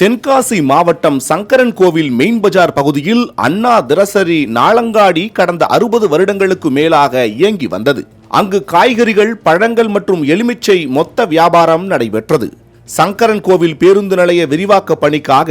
தென்காசி மாவட்டம் சங்கரன் கோவில் மெயின் பஜார் பகுதியில் அண்ணா திரசரி நாளங்காடி கடந்த அறுபது வருடங்களுக்கு மேலாக இயங்கி வந்தது. அங்கு காய்கறிகள் பழங்கள் மற்றும் எலுமிச்சை மொத்த வியாபாரம் நடைபெற்றது. சங்கரன் கோவில் பேருந்து நிலைய விரிவாக்க பணிக்காக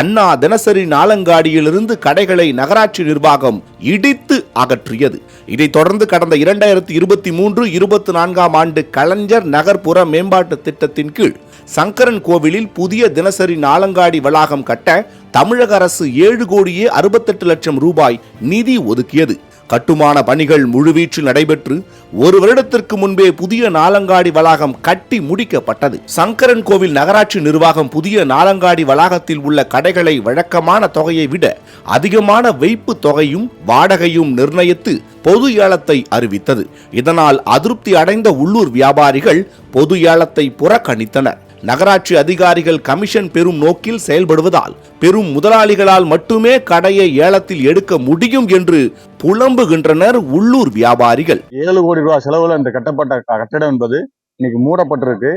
அண்ணா தினசரி நாளங்காடியிலிருந்து கடைகளை நகராட்சி நிர்வாகம் இடித்து அகற்றியது. இதைத் தொடர்ந்து கடந்த இரண்டாயிரத்தி இருபத்தி மூன்று இருபத்தி நான்காம் ஆண்டு கலைஞர் நகர்ப்புற மேம்பாட்டு திட்டத்தின் கீழ் சங்கரன் கோவிலில் புதிய தினசரி நாளங்காடி வளாகம் கட்ட தமிழக அரசு ஏழு கோடியே அறுபத்தெட்டு லட்சம் ரூபாய் நிதி ஒதுக்கியது. கட்டுமான பணிகள் முழுவீச்சில் நடைபெற்று ஒரு வருடத்திற்கு முன்பே புதிய நாலங்காடி வளாகம் கட்டி முடிக்கப்பட்டது. சங்கரன் கோவில் நகராட்சி நிர்வாகம் புதிய நாலங்காடி வளாகத்தில் உள்ள கடைகளை வழக்கமான தொகையை விட அதிகமான வைப்பு தொகையும் வாடகையும் நிர்ணயித்து பொது ஏலத்தை அறிவித்தது. இதனால் அதிருப்தி அடைந்த உள்ளூர் வியாபாரிகள் பொது ஏலத்தை புறக்கணித்தனர். நகராட்சி அதிகாரிகள் கமிஷன் பெறும் நோக்கில் செயல்படுவதால் பெரும் முதலாளிகளால் மட்டுமே கடையை ஏலத்தில் எடுக்க முடியும் என்று புலம்புகின்றனர் உள்ளூர் வியாபாரிகள். ஏழு கோடி ரூபாய் செலவுல இந்த கட்டப்பட்ட கட்டடம் என்பது இன்னைக்கு மூடப்பட்டிருக்கு.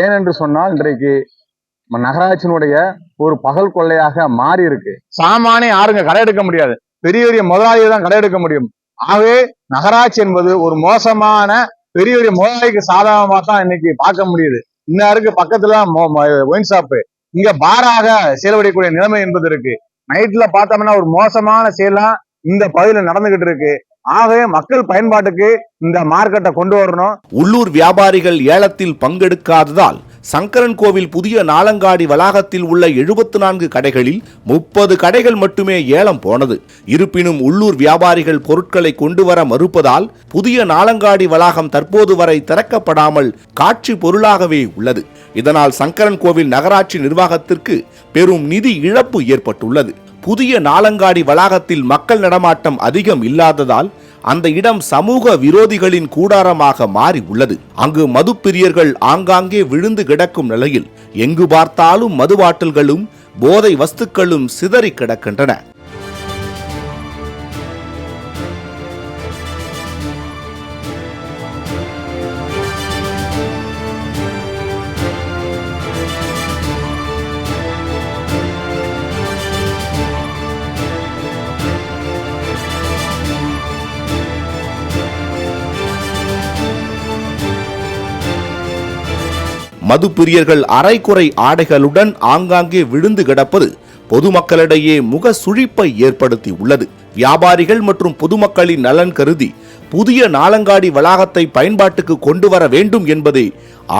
ஏனென்று சொன்னால் இன்றைக்கு நகராட்சியினுடைய ஒரு பகல் கொள்ளையாக மாறி இருக்கு சாமானே யாருங்க கடை எடுக்க முடியாது. பெரிய பெரிய முதலாளி தான் கடை எடுக்க முடியும். ஆகவே நகராட்சி என்பது ஒரு மோசமான பெரிய பெரிய முதலாளிக்கு சாதகமாக தான் இன்னைக்கு பார்க்க முடியுது. இன்னாருக்கு பக்கத்துல ஒயின் ஷாப்பு இங்க பாராக செயல்படக்கூடிய நிலைமை என்பது இருக்கு. நைட்ல பார்த்தோம்னா ஒரு மோசமான செயலாம் இந்த பகுதியில நடந்துகிட்டு இருக்கு. ஆகவே மக்கள் பயன்பாட்டுக்கு இந்த மார்க்கெட்டை கொண்டு வரணும். உள்ளூர் வியாபாரிகள் ஏலத்தில் பங்கெடுக்காததால் சங்கரன் கோவில் புதிய நாலங்காடி வளாகத்தில் உள்ள எழுபத்து நான்கு கடைகளில் முப்பது கடைகள் மட்டுமே ஏலம் போனது. இருப்பினும் உள்ளூர் வியாபாரிகள் பொருட்களை கொண்டு வர மறுப்பதால் புதிய நாலங்காடி வளாகம் தற்போது வரை திறக்கப்படாமல் காட்சி பொருளாகவே உள்ளது. இதனால் சங்கரன் கோவில் நகராட்சி நிர்வாகத்திற்கு பெரும் நிதி இழப்பு ஏற்பட்டுள்ளது. புதிய நாலங்காடி வளாகத்தில் மக்கள் நடமாட்டம் அதிகம் இல்லாததால் அந்த இடம் சமூக விரோதிகளின் கூடாரமாக மாறி உள்ளது. அங்கு மதுப்பிரியர்கள் ஆங்காங்கே விழுந்து கிடக்கும் நிலையில் எங்கு பார்த்தாலும் மதுவாட்டல்களும் போதை வஸ்துக்களும் சிதறி கிடக்கின்றன. மதுப்பிரியர்கள் அரைக்குறை ஆடைகளுடன் ஆங்காங்கே விழுந்து கிடப்பது பொதுமக்களிடையே முக சுழிப்பை ஏற்படுத்தி உள்ளது. வியாபாரிகள் மற்றும் பொதுமக்களின் நலன் கருதி புதிய நாலங்காடி வளாகத்தை பயன்பாட்டுக்கு கொண்டு வர வேண்டும் என்பதே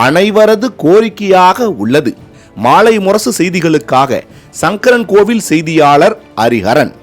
அனைவரது கோரிக்கையாக உள்ளது. மாலை முரசு செய்திகளுக்காக சங்கரன் கோவில் செய்தியாளர் ஹரிஹரன்.